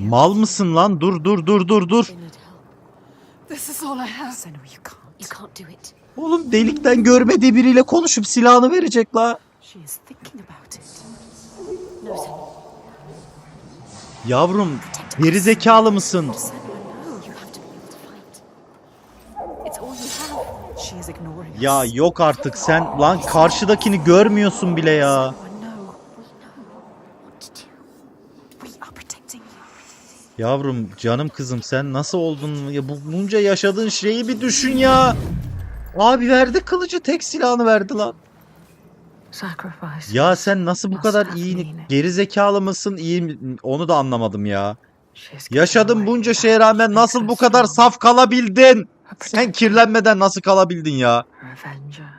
Mal mısın lan? Dur dur dur dur dur. Bernard, help. This is all I have. Senua, you can't. You can't do it. Oğlum delikten görmediği biriyle konuşup silahını verecek la. She is thinking about it. No, Senua. Yavrum geri zekalı mısın? Ya yok artık sen lan karşıdakini görmüyorsun bile ya. Yavrum canım kızım sen nasıl oldun? Ya bu bunca yaşadığın şeyi bir düşün ya. Abi verdi kılıcı tek silahını verdi lan. Ya sen nasıl bu kadar iyi geri zekalı mısın iyi mi? Onu da anlamadım ya. Yaşadın bunca şeye rağmen nasıl bu kadar saf kalabildin? Sen kirlenmeden nasıl kalabildin ya? Revenger.